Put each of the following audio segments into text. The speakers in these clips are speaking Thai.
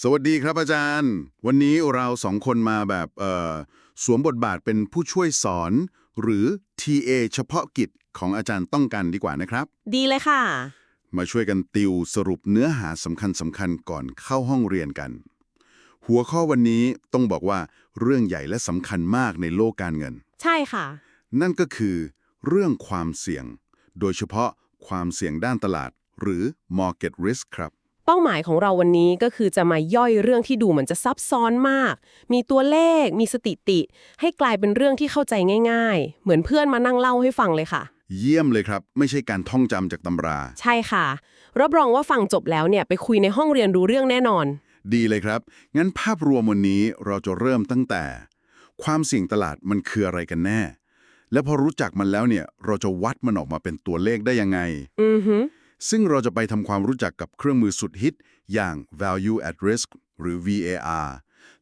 สวัสดีครับอาจารย์ วันนี้เราสองคนมาแบบเอ่อสวมบทบาทเป็นผู้ช่วยสอน หรือ TA เฉพาะกิจของอาจารย์ต้องการดีกว่านะครับ ดีเลยค่ะ มาช่วยกันติวสรุปเนื้อหาสำคัญสำคัญๆก่อนเข้าห้องเรียนกัน หัวข้อวันนี้ต้องบอกว่าเรื่องใหญ่และสำคัญมากในโลกการเงิน ใช่ค่ะ นั่นก็คือเรื่องความเสี่ยง โดยเฉพาะความเสี่ยงด้านตลาด หรือ market risk ครับ เป้าหมายของเราวันนี้ก็คือจะมาย่อยเรื่องที่ดูเหมือนจะซับซ้อนมาก มีตัวเลข มีสติติ ให้กลายเป็นเรื่องที่เข้าใจง่าย ๆ เหมือนเพื่อนมานั่งเล่าให้ฟังเลยค่ะ เยี่ยมเลยครับ ไม่ใช่การท่องจำจากตำรา ใช่ค่ะ รับรองว่าฟังจบแล้วเนี่ยไปคุยในห้องเรียนรู้เรื่องแน่นอน ดีเลยครับ งั้นภาพรวมวันนี้เราจะเริ่มตั้งแต่ ความเสี่ยงตลาดมันคืออะไรกันแน่ และพอรู้จักมันแล้วเนี่ยเราจะวัดมันออกมาเป็นตัวเลขได้ยังไง อือฮึ ซึ่งเราจะไปทำความรู้จักกับเครื่องมือสุดฮิต อย่าง value at risk หรือ VAR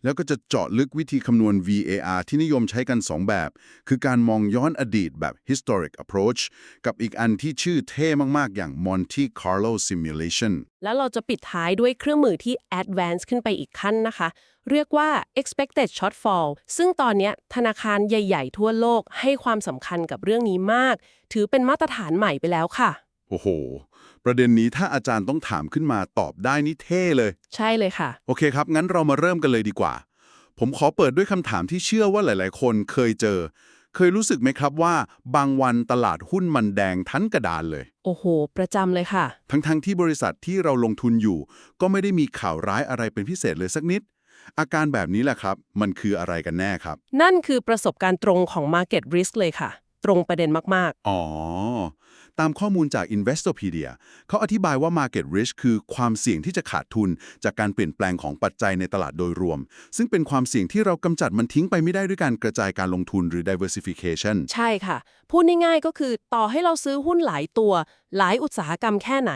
แล้วก็จะเจาะลึกวิธีคำนวณ VAR ที่นิยมใช้กัน 2 แบบ คือการมองย้อนอดีตแบบ historic approach กับอีกอันที่ชื่อเท่มาก ๆ อย่าง Monte Carlo simulation แล้วเราจะปิดท้ายด้วยเครื่องมือที่ Advanced ขึ้นไปอีกขั้นนะคะ เรียกว่า expected shortfall ซึ่งตอนนี้ธนาคารใหญ่ ๆ ทั่วโลกให้ความสำคัญกับเรื่องนี้มาก ถือเป็นมาตรฐานใหม่ไปแล้วค่ะ โอ้โห ประเด็นนี้ถ้าอาจารย์ต้องถามขึ้นมาตอบได้นี่เท่เลย ใช่เลยค่ะ โอเคครับ งั้นเรามาเริ่มกันเลยดีกว่า ผมขอเปิดด้วยคำถามที่เชื่อว่าหลาย ๆ คนเคยเจอ เคยรู้สึกไหมครับว่า บางวันตลาดหุ้นมันแดงทั้งกระดานเลย โอ้โห ประจำเลยค่ะ ทั้งๆที่บริษัทที่เราลงทุนอยู่ ก็ไม่ได้มีข่าวร้ายอะไรเป็นพิเศษเลยสักนิด อาการแบบนี้แหละครับ มันคืออะไรกันแน่ครับ นั่นคือประสบการณ์ตรงของ Market Risk เลยค่ะ ตรงประเด็นมากอ๋อ ตามข้อมูลจาก Investopedia เขาอธิบายว่า Market Risk คือความเสี่ยงที่จะขาดทุน จากการเปลี่ยนแปลงของปัจจัยในตลาดโดยรวม ซึ่งเป็นความเสี่ยงที่เรากำจัดมันทิ้งไปไม่ได้ด้วยการกระจายการลงทุนหรือ diversification ๆใช่ค่ะ พูดง่ายๆก็คือต่อให้เราซื้อหุ้นหลายตัว หลายอุตสาหกรรมแค่ไหน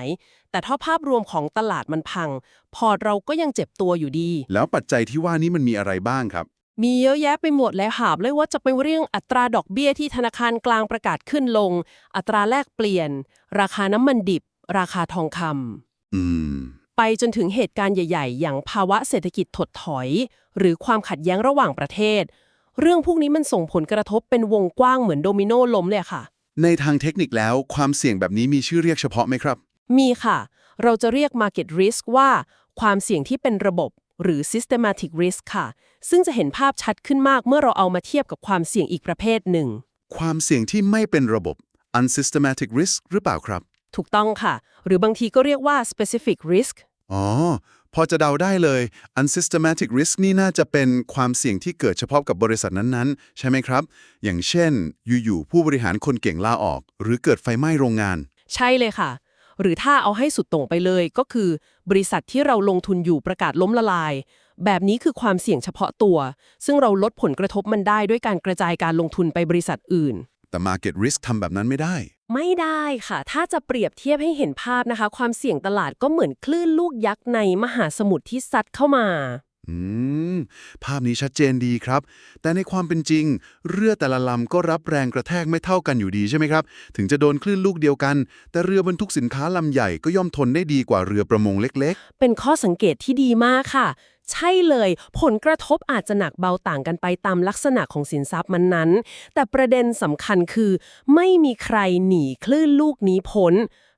แต่ถ้าภาพรวมของตลาดมันพัง พอร์ตเราก็ยังเจ็บตัวอยู่ดี แล้วปัจจัยที่ว่านี้มันมีอะไรบ้างครับ มีเยอะแยะไปหมดเลยหาบเลยว่าจะเป็นเรื่องอัตราดอกเบี้ยที่ธนาคารกลางประกาศขึ้นลง อัตราแลกเปลี่ยน ราคาน้ำมันดิบ ราคาทองคำอืม ไปจนถึงเหตุการณ์ใหญ่ ๆ อย่างภาวะเศรษฐกิจถดถอย หรือความขัดแย้งระหว่างประเทศ เรื่องพวกนี้มันส่งผลกระทบเป็นวงกว้างเหมือนโดมิโนล้มเลยค่ะ ในทางเทคนิคแล้วความเสี่ยงแบบนี้มีชื่อเรียกเฉพาะไหมครับ มีค่ะ เราจะเรียก market risk ว่า ความเสี่ยงที่เป็นระบบ หรือ systematic risk ค่ะ ซึ่งจะเห็นภาพชัดขึ้นมากเมื่อเราเอามาเทียบกับความเสี่ยงอีกประเภทหนึ่ง ความเสี่ยงที่ไม่เป็นระบบ unsystematic risk หรือเปล่าครับ ถูกต้องค่ะ หรือบางทีก็เรียกว่า specific risk อ๋อ พอจะเดาได้เลย unsystematic risk นี่น่าจะเป็นความเสี่ยงที่เกิดเฉพาะกับบริษัทนั้นๆ ใช่ไหมครับ อย่างเช่น อยู่ๆ ผู้บริหารคนเก่งลาออก หรือเกิดไฟไหม้โรงงาน ใช่เลยค่ะ หรือถ้าเอาให้สุดตรงไปเลยก็คือ บริษัทที่เราลงทุนอยู่ประกาศล้มละลาย แบบนี้คือความเสี่ยงเฉพาะตัว ซึ่งเราลดผลกระทบมันได้ด้วยการกระจายการลงทุนไปบริษัทอื่น แต่ market risk ทำแบบนั้นไม่ได้ ไม่ได้ค่ะ ถ้าจะเปรียบเทียบให้เห็นภาพนะคะ ความเสี่ยงตลาดก็เหมือนคลื่นลูกยักษ์ในมหาสมุทรที่ซัดเข้ามา อืม ภาพนี้ชัดเจนดีครับ แต่ในความเป็นจริง เรือแต่ละลำก็รับแรงกระแทกไม่เท่ากันอยู่ดีใช่ไหมครับ ถึงจะโดนคลื่นลูกเดียวกัน แต่เรือบรรทุกสินค้าลำใหญ่ก็ย่อมทนได้ดีกว่าเรือประมงเล็กเป็นข้อสังเกตที่ดีมากค่ะ ใช่เลย ผลกระทบอาจจะหนักเบาต่างกันไปตามลักษณะของสินทรัพย์มันนั้น แต่ประเด็นสำคัญคือ ไม่มีใครหนีคลื่นลูกนี้พ้น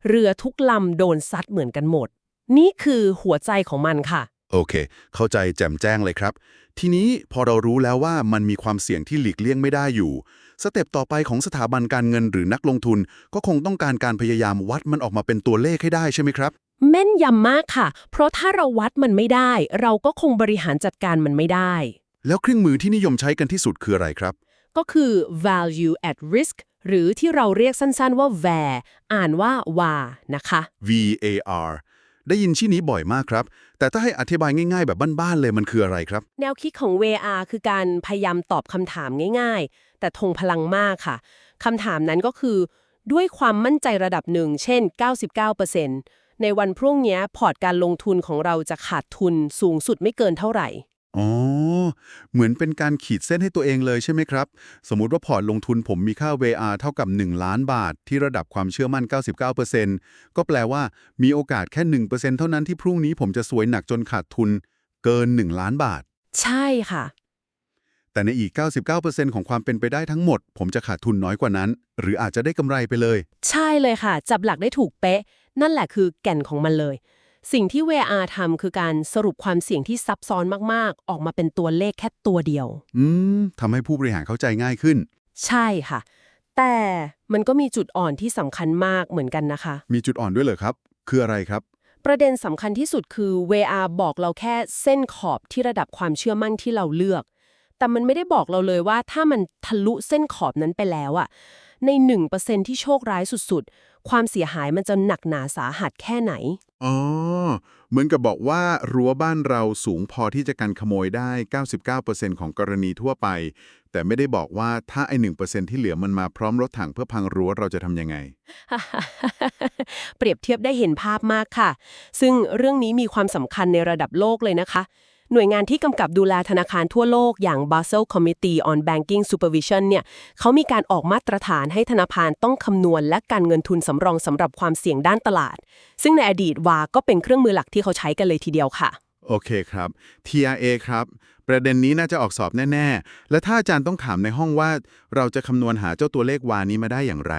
เรือทุกลำโดนซัดเหมือนกันหมด นี่คือหัวใจของมันค่ะ โอเค เข้าใจแจ่มแจ้งเลยครับ ทีนี้พอเรารู้แล้วว่ามันมีความเสี่ยงที่หลีกเลี่ยงไม่ได้อยู่ สเต็ปต่อไปของสถาบันการเงินหรือนักลงทุน ก็คงต้องการการพยายามวัดมันออกมาเป็นตัวเลขให้ได้ใช่ไหมครับ แม่นยำมากค่ะ เพราะถ้าเราวัดมันไม่ได้ เราก็คงบริหารจัดการมันไม่ได้ แล้วเครื่องมือที่นิยมใช้กันที่สุดคืออะไรครับ ก็คือ value at risk หรือที่เราเรียกสั้นๆว่า VAR อ่านว่า VAR นะคะ VAR ได้ยินชื่อนี้บ่อยมากครับ แต่ถ้าให้อธิบายง่ายๆ แบบบ้านๆเลยมันคืออะไรครับ แนวคิดของ VAR คือการพยายามตอบคำถามง่ายๆ แต่ทงพลังมากค่ะคำถามนั้นก็คือ ด้วยความมั่นใจระดับหนึ่ง เช่น 99% ในวันพรุ่งนี้พอร์ตการลงทุนของเราจะขาดทุนสูงสุดไม่เกินเท่าไหร่ อ๋อ เหมือนเป็นการขีดเส้นให้ตัวเองเลยใช่ไหมครับ สมมุติว่าพอร์ตลงทุนผมมีค่า VR เท่ากับ 1 ล้านบาท ที่ระดับความเชื่อมั่น 99%ก็แปลว่ามีโอกาสแค่ 1%เท่านั้นที่พรุ่งนี้ผมจะสวยหนักจนขาดทุน เกิน 1 ล้านบาท ใช่ค่ะ แต่ในอีก 99%ของความเป็นไปได้ทั้งหมด ผมจะขาดทุนน้อยกว่านั้น หรืออาจจะได้กำไรไปเลย ใช่เลยค่ะ จับหลักได้ถูกเป๊ะ นั่นแหละคือแก่นของมันเลย สิ่งที่ VR ทำคือการสรุปความเสี่ยงที่ซับซ้อนมากๆ ออกมาเป็นตัวเลขแค่ตัวเดียว อืมทำให้ผู้บริหารเข้าใจง่ายขึ้น ใช่ค่ะ แต่มันก็มีจุดอ่อนที่สำคัญมากเหมือนกันนะคะ มีจุดอ่อนด้วยเหรอครับ คืออะไรครับ ประเด็นสำคัญที่สุดคือ VR บอกเราแค่เส้นขอบที่ระดับความเชื่อมั่นที่เราเลือก แต่มันไม่ได้บอกเราเลยว่าถ้ามันทะลุเส้นขอบนั้นไปแล้วอะ ใน 1%ที่โชคร้ายสุดๆ ความเสียหายมันจะหนักหนาสาหัสแค่ไหน อ๋อ เหมือนกับบอกว่ารั้วบ้านเราสูงพอที่จะกันขโมยได้ 99%ของกรณีทั่วไป แต่ไม่ได้บอกว่าถ้าไอ้1%ที่เหลือมันมาพร้อมรถถังเพื่อพังรั้วเราจะทำยังไง เปรียบเทียบได้เห็นภาพมากค่ะ ซึ่งเรื่องนี้มีความสำคัญในระดับโลกเลยนะคะ หน่วยงานที่กำกับดูแลธนาคารทั่วโลกอย่าง Basel Committee on Banking Supervision เนี่ยเขามีการออกมาตรฐานให้ธนาคารต้องคำนวณ และการเงินทุนสำรองสำหรับความเสี่ยงด้านตลาด ซึ่งในอดีตวาก็เป็นเครื่องมือหลักที่เขาใช้กันเลยทีเดียวค่ะ โอเคครับ TRA ครับ ประเด็นนี้น่าจะออกสอบแน่ ๆ และถ้าอาจารย์ต้องถามในห้องว่า เราจะคำนวณหาเจ้าตัวเลขวานี้มาได้อย่างไร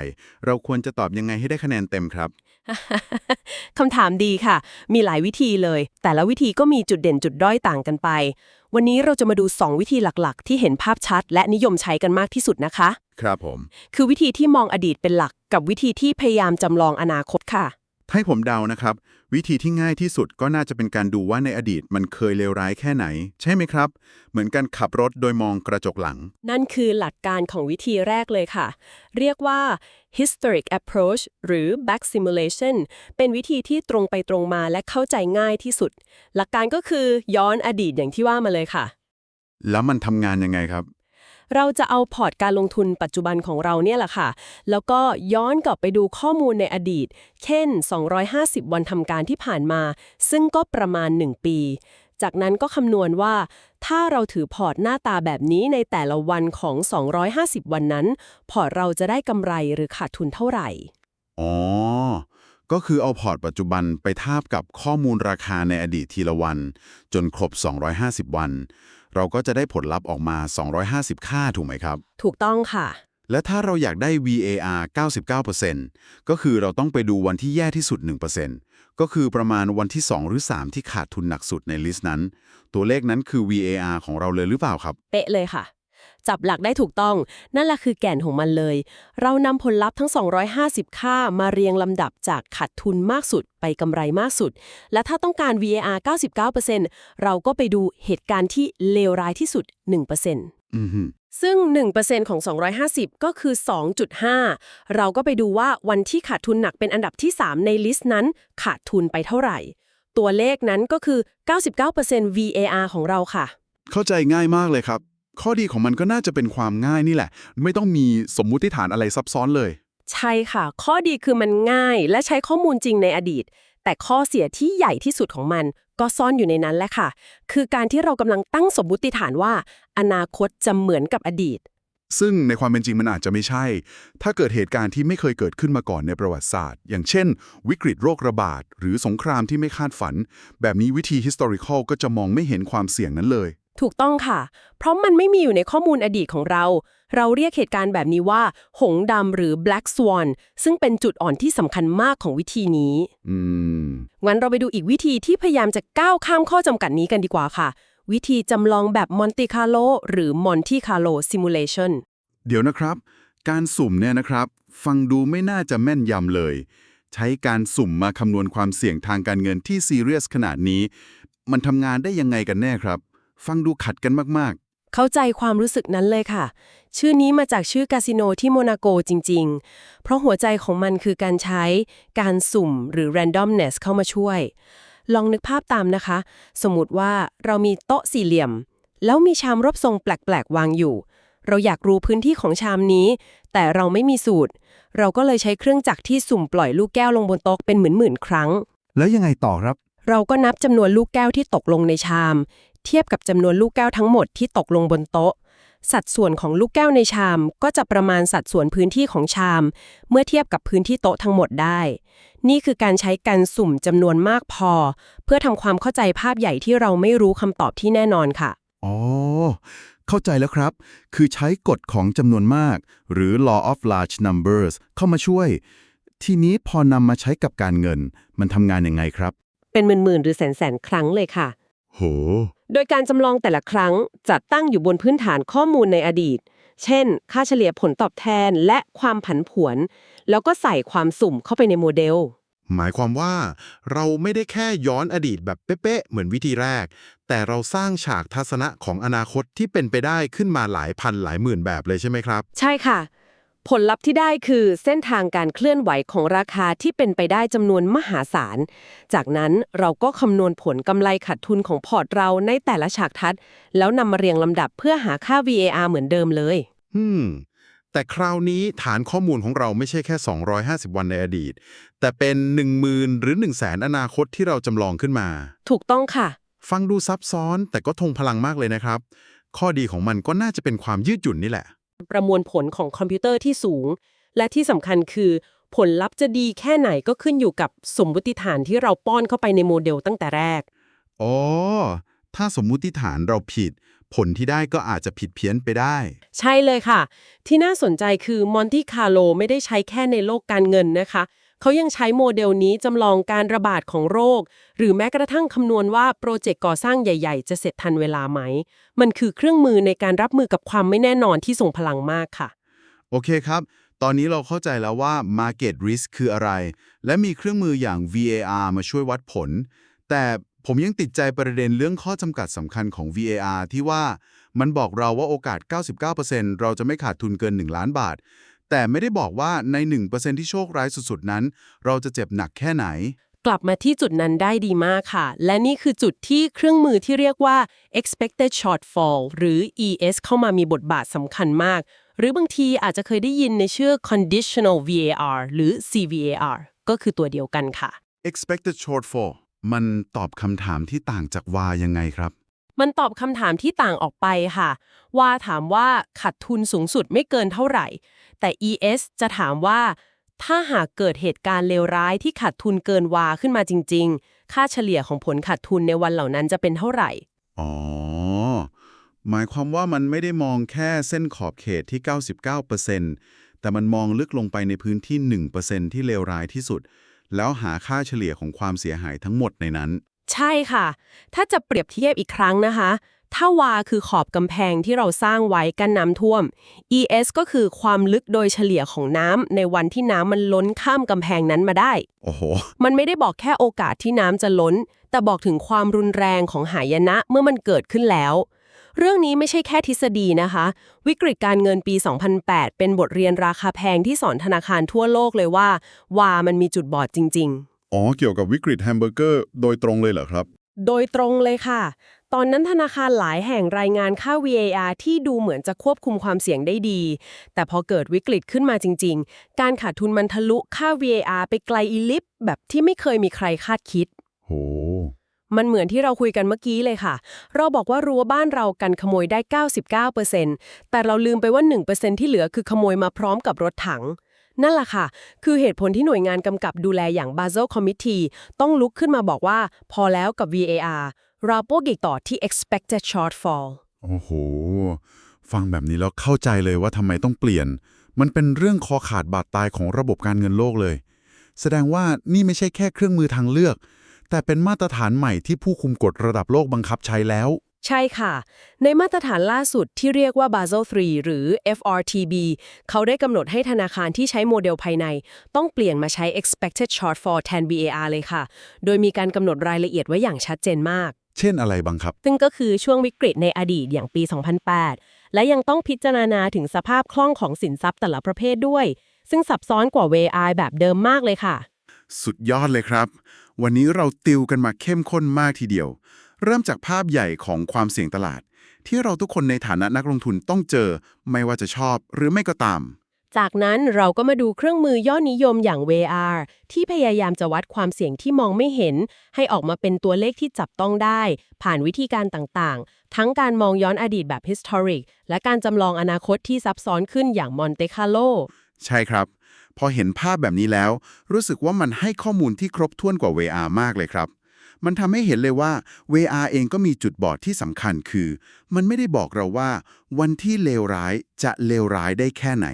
เราควรจะตอบยังไงให้ได้คะแนนเต็มครับ คำถามดีค่ะ มีหลายวิธีเลย แต่ละวิธีก็มีจุดเด่นจุดด้อยต่างกันไป วันนี้เราจะมาดู 2 วิธีหลักๆ ที่เห็นภาพชัด และนิยมใช้กันมากที่สุดนะคะ ครับผม คือวิธีที่มองอดีตเป็นหลัก กับวิธีที่พยายามจำลองอนาคตค่ะ ให้ผมเดานะครับ วิธีที่ง่ายที่สุดก็น่าจะเป็นการดูว่าในอดีตมันเคยเลวร้ายแค่ไหน ใช่ไหมครับ เหมือนการขับรถโดยมองกระจกหลัง นั่นคือหลักการของวิธีแรกเลยค่ะ เรียกว่า historic approach หรือ back simulation เป็นวิธีที่ตรงไปตรงมาและเข้าใจง่ายที่สุด หลักการก็คือย้อนอดีตอย่างที่ว่ามาเลยค่ะ แล้วมันทำงานยังไงครับ เราจะเอาพอร์ตการลงทุนปัจจุบันของเราเนี่ยแหละค่ะ แล้วก็ย้อนกลับไปดูข้อมูลในอดีต เช่น 250 วันทำการที่ผ่านมา ซึ่งก็ประมาณ 1 ปี จากนั้นก็คำนวณว่า ถ้าเราถือพอร์ตหน้าตาแบบนี้ในแต่ละวันของ 250 วันนั้น พอร์ตเราจะได้กำไรหรือขาดทุนเท่าไหร่ อ๋อ ก็คือเอาพอร์ตปัจจุบันไปทาบกับข้อมูลราคาในอดีตทีละวัน จนครบ 250 วัน เราก็จะได้ผลลัพธ์ออกมา 250 ค่าถูกไหมครับ ถูกต้องค่ะ และถ้าเราอยากได้ VAR 99%ก็คือเราต้องไปดูวันที่แย่ที่สุด 1%ก็คือประมาณวันที่ 2 หรือ 3 ที่ขาดทุนหนักสุดในลิสต์นั้น ตัวเลขนั้นคือ VAR ของเราเลยหรือเปล่าครับ เป๊ะเลยค่ะ จับหลักได้ถูกต้อง นั่นแหละคือแก่นของมันเลย เรานำผลลัพธ์ทั้ง 250 ค่ามาเรียงลำดับจากขาดทุนมากสุดไปกำไรมากสุด และถ้าต้องการ VAR 99%เราก็ไปดูเหตุการณ์ที่เลวร้ายที่สุด1%อือฮึซึ่ง 1%ของ 250 ก็คือ 2.5 เราก็ไปดูว่าวันที่ขาดทุนหนักเป็นอันดับที่ 3 ในลิสต์นั้น ขาดทุนไปเท่าไหร่ ตัวเลขนั้นก็คือ 99% VAR ของเราค่ะ เข้าใจง่ายมากเลยครับ ข้อดีของมันก็น่าจะเป็นความง่ายนี่แหละ ไม่ต้องมีสมมุติฐานอะไรซับซ้อนเลย ใช่ค่ะ ข้อดีคือมันง่ายและใช้ข้อมูลจริงในอดีต แต่ข้อเสียที่ใหญ่ที่สุดของมัน ก็ซ่อนอยู่ในนั้นแหละค่ะ คือการที่เรากำลังตั้งสมมุติฐานว่า อนาคตจะเหมือนกับอดีต ซึ่งในความเป็นจริงมันอาจจะไม่ใช่ ถ้าเกิดเหตุการณ์ที่ไม่เคยเกิดขึ้นมาก่อนในประวัติศาสตร์ อย่างเช่น วิกฤตโรคระบาด หรือสงครามที่ไม่คาดฝัน แบบนี้วิธี historical ก็จะมองไม่เห็นความเสี่ยงนั้นเลย ถูกต้องค่ะ เพราะมันไม่มีอยู่ในข้อมูลอดีตของเรา เราเรียกเหตุการณ์แบบนี้ว่า หงส์ดำหรือ black swan ซึ่งเป็นจุดอ่อนที่สำคัญมากของวิธีนี้อืมงั้นเราไปดูอีกวิธีที่พยายามจะก้าวข้ามข้อจำกัดนี้กันดีกว่าค่ะ วิธีจำลองแบบ Monte Carlo หรือ Monte Carlo simulation เดี๋ยวนะครับ การสุ่มเนี่ยนะครับ ฟังดูไม่น่าจะแม่นยำเลย ใช้การสุ่มมาคำนวณความเสี่ยงทางการเงินที่ซีเรียสขนาดนี้ มันทำงานได้ยังไงกันแน่ครับ ฟังดูขัดกันมากเข้าใจความรู้สึกนั้นเลยค่ะ ชื่อนี้มาจากชื่อคาสิโนที่โมนาโกจริง ๆ เพราะหัวใจของมันคือการใช้การสุ่มหรือ randomness เข้ามาช่วย ลองนึกภาพตามนะคะ สมมติว่าเรามีโต๊ะสี่เหลี่ยม แล้วมีชามรบทรงแปลก ๆ วางอยู่ เราอยากรู้พื้นที่ของชามนี้ แต่เราไม่มีสูตร เราก็เลยใช้เครื่องจักรที่สุ่มปล่อยลูกแก้วลงบนโต๊ะเป็นหมื่นๆครั้งๆแล้วยังไงต่อครับ เราก็นับจำนวนลูกแก้วที่ตกลงในชาม เทียบกับจำนวนลูกแก้วทั้งหมดที่ตกลงบนโต๊ะ สัดส่วนของลูกแก้วในชามก็จะประมาณสัดส่วนพื้นที่ของชาม เมื่อเทียบกับพื้นที่โต๊ะทั้งหมดได้ นี่คือการใช้การสุ่มจำนวนมากพอ เพื่อทำความเข้าใจภาพใหญ่ที่เราไม่รู้คำตอบที่แน่นอนค่ะ อ๋อ เข้าใจแล้วครับ คือใช้กฎของจำนวนมาก หรือ law of large numbers เข้ามาช่วย ทีนี้พอนำมาใช้กับการเงิน มันทำงานยังไงครับ เป็นหมื่นๆหรือแสนๆครั้งเลยค่ะ โห โดยการจำลองแต่ละครั้งจะตั้งอยู่บนพื้นฐานข้อมูลในอดีต เช่น ค่าเฉลี่ยผลตอบแทนและความผันผวน แล้วก็ใส่ความสุ่มเข้าไปในโมเดล หมายความว่า เราไม่ได้แค่ย้อนอดีตแบบเป๊ะๆเหมือนวิธีแรก แต่เราสร้างฉากทัศนะของอนาคตที่เป็นไปได้ขึ้นมาหลายพันหลายหมื่นแบบเลยใช่ไหมครับ ใช่ค่ะ ผลลัพธ์ที่ได้คือเส้นทางการเคลื่อนไหวของราคาที่เป็นไปได้จำนวนมหาศาล จากนั้นเราก็คำนวณผลกำไรขาดทุนของพอร์ตเราในแต่ละฉากทัด แล้วนำมาเรียงลำดับเพื่อหาค่า VAR เหมือนเดิมเลย อืม แต่คราวนี้ฐานข้อมูลของเราไม่ใช่แค่ 250 วันในอดีต แต่เป็น 10,000 หรือ 1 0 0 0 0แสนอนาคตที่เราจำลองขึ้นมา ถูกต้องค่ะ ฟังดูซับซ้อนแต่ก็ทงพลังมากเลยนะครับ ข้อดีของมันก็น่าจะเป็นความยืดหยุ่นนี่แหละ ประมวลผลของคอมพิวเตอร์ที่สูง และที่สำคัญคือผลลัพธ์จะดีแค่ไหนก็ขึ้นอยู่กับสมมติฐานที่เราป้อนเข้าไปในโมเดลตั้งแต่แรก อ๋อ ถ้าสมมุติฐานเราผิด ผลที่ได้ก็อาจจะผิดเพี้ยนไปได้ ใช่เลยค่ะ ที่น่าสนใจคือมอนติคาโลไม่ได้ใช้แค่ในโลกการเงินนะคะ เขายังใช้โมเดลนี้จำลองการระบาดของโรค หรือแม้กระทั่งคำนวณว่าโปรเจกต์ก่อสร้างใหญ่ ๆ จะเสร็จทันเวลาไหม มันคือเครื่องมือในการรับมือกับความไม่แน่นอนที่ส่งพลังมากค่ะ โอเคครับ ตอนนี้เราเข้าใจแล้วว่า Market Risk คืออะไร และมีเครื่องมืออย่าง VAR มาช่วยวัดผล แต่ผมยังติดใจประเด็นเรื่องข้อจำกัดสำคัญของ VAR ที่ว่ามันบอกเราว่าโอกาส 99%เราจะไม่ขาดทุนเกิน 1 ล้านบาท แต่ไม่ได้บอกว่าใน 1%ที่โชคร้ายสุดๆนั้น เราจะเจ็บหนักแค่ไหน กลับมาที่จุดนั้นได้ดีมากค่ะ และนี่คือจุดที่เครื่องมือที่เรียกว่า expected shortfall หรือ ES เข้ามามีบทบาทสำคัญมาก หรือบางทีอาจจะเคยได้ยินในชื่อ conditional VAR หรือ CVAR ก็คือตัวเดียวกันค่ะ Expected shortfall มันตอบคำถามที่ต่างจากวายังไงครับ มันตอบคำถามที่ต่างออกไปค่ะ ว่าถามว่าขาดทุนสูงสุดไม่เกินเท่าไหร่ แต่ ES จะถามว่า ถ้าหากเกิดเหตุการณ์เลวร้ายที่ขาดทุนเกินวาขึ้นมาจริง ๆ ค่าเฉลี่ยของผลขาดทุนในวันเหล่านั้นจะเป็นเท่าไหร่ อ๋อ หมายความว่ามันไม่ได้มองแค่เส้นขอบเขตที่ 99%แต่มันมองลึกลงไปในพื้นที่ 1%ที่เลวร้ายที่สุด แล้วหาค่าเฉลี่ยของความเสียหายทั้งหมดในนั้น ใช่ค่ะ ถ้าจะเปรียบเทียบอีกครั้งนะคะ ถ้าวาคือขอบกำแพงที่เราสร้างไว้กันน้ำท่วม ES ก็คือความลึกโดยเฉลี่ยของน้ำในวันที่น้ำมันล้นข้ามกำแพงนั้นมาได้ โอ้โห มันไม่ได้บอกแค่โอกาสที่น้ำจะล้น แต่บอกถึงความรุนแรงของหายนะเมื่อมันเกิดขึ้นแล้วเรื่องนี้ไม่ใช่แค่ทฤษฎีนะคะ วิกฤตการเงินปี 2008 เป็นบทเรียนราคาแพงที่สอนธนาคารทั่วโลกเลยว่าวามันมีจุดบอดจริง ๆ อ๋อ เกี่ยวกับวิกฤตแฮมเบอร์เกอร์โดยตรงเลยเหรอครับ โดยตรงเลยค่ะ ตอนนั้นธนาคารหลายแห่งรายงานค่า VAR ที่ดูเหมือนจะควบคุมความเสี่ยงได้ดี แต่พอเกิดวิกฤตขึ้นมาจริง ๆ การขาดทุนมันทะลุค่า VAR ไปไกลอีลิฟแบบที่ไม่เคยมีใครคาดคิด โห มันเหมือนที่เราคุยกันเมื่อกี้เลยค่ะ เราบอกว่ารั้วบ้านเรากันขโมยได้ 99%แต่เราลืมไปว่า 1%ที่เหลือคือขโมยมาพร้อมกับรถถัง นั่นแหละค่ะ คือเหตุผลที่หน่วยงานกำกับดูแลอย่าง Basel Committee ต้องลุกขึ้นมาบอกว่าพอแล้วกับ VAR เราโปกิกต่อที่ expected shortfall โอ้โห ฟังแบบนี้แล้วเข้าใจเลยว่าทำไมต้องเปลี่ยน มันเป็นเรื่องคอขาดบาดตายของระบบการเงินโลกเลย แสดงว่านี่ไม่ใช่แค่เครื่องมือทางเลือก แต่เป็นมาตรฐานใหม่ที่ผู้คุมกฎระดับโลกบังคับใช้แล้ว ใช่ค่ะ ในมาตรฐานล่าสุดที่เรียกว่า Basel 3หรือ FRTB เขาได้กำหนดให้ธนาคารที่ใช้โมเดลภายใน ต้องเปลี่ยนมาใช้ expected shortfall แทน VAR เลยค่ะ โดยมีการกำหนดรายละเอียดไว้อย่างชัดเจนมาก เช่นอะไรบ้างครับ ซึ่งก็คือช่วงวิกฤตในอดีตอย่างปี 2008 และยังต้องพิจารณาถึงสภาพคล่องของสินทรัพย์แต่ละประเภทด้วย ซึ่งซับซ้อนกว่า VAR แบบเดิมมากเลยค่ะ สุดยอดเลยครับ วันนี้เราติวกันมาเข้มข้นมากทีเดียว เริ่มจากภาพใหญ่ของความเสี่ยงตลาด ที่เราทุกคนในฐานะนักลงทุนต้องเจอ ไม่ว่าจะชอบหรือไม่ก็ตาม จากนั้นเราก็มาดูเครื่องมือยอดนิยมอย่าง VR ที่พยายามจะวัดความเสี่ยงที่มองไม่เห็น ให้ออกมาเป็นตัวเลขที่จับต้องได้ ผ่านวิธีการต่างๆ ทั้งการมองย้อนอดีตแบบ historic และการจำลองอนาคตที่ซับซ้อนขึ้นอย่าง Monte Carlo ใช่ครับ พอเห็นภาพแบบนี้แล้ว รู้สึกว่ามันให้ข้อมูลที่ครบถ้วนกว่า VR มากเลยครับ มันทำให้เห็นเลยว่า VR เองก็มีจุดบอดที่สำคัญคือ มันไม่ได้บอกเราว่า วันที่เลวร้ายจะเลวร้ายได้แค่ไหน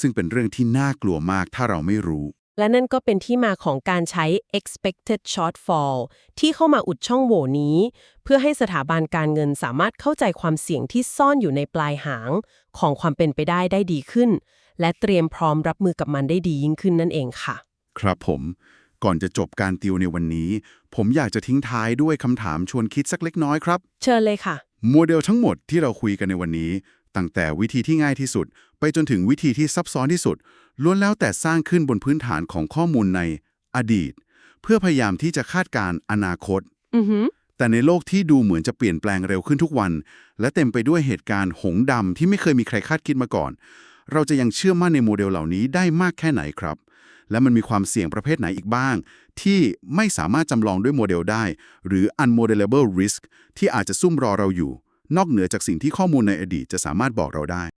ซึ่งเป็นเรื่องที่น่ากลัวมากถ้าเราไม่รู้ และนั่นก็เป็นที่มาของการใช้ expected shortfall ที่เข้ามาอุดช่องโหว่นี้ เพื่อให้สถาบันการเงินสามารถเข้าใจความเสี่ยงที่ซ่อนอยู่ในปลายหาง ของความเป็นไปได้ได้ดีขึ้น และเตรียมพร้อมรับมือกับมันได้ดียิ่งขึ้นนั่นเองค่ะ ครับผม ก่อนจะจบการติวในวันนี้ ผมอยากจะทิ้งท้ายด้วยคำถามชวนคิดสักเล็กน้อยครับ เชิญเลยค่ะ โมเดลทั้งหมดที่เราคุยกันในวันนี้ ตั้งแต่วิธีที่ง่ายที่สุด ไปจนถึงวิธีที่ซับซ้อนที่สุด ล้วนแล้วแต่สร้างขึ้นบนพื้นฐานของข้อมูลในอดีต เพื่อพยายามที่จะคาดการณ์อนาคตอือหือแต่ในโลกที่ดูเหมือนจะเปลี่ยนแปลงเร็วขึ้นทุกวัน และเต็มไปด้วยเหตุการณ์หงส์ดำที่ไม่เคยมีใครคาดคิดมาก่อน เราจะยังเชื่อมั่นในโมเดลเหล่านี้ได้มากแค่ไหนครับ และมันมีความเสี่ยงประเภทไหนอีกบ้าง ที่ไม่สามารถจำลองด้วยโมเดลได้ หรือ unmodelable risk ที่อาจจะซุ่มรอเราอยู่ นอกเหนือจากสิ่งที่ข้อมูลในอดีตจะสามารถบอกเราได้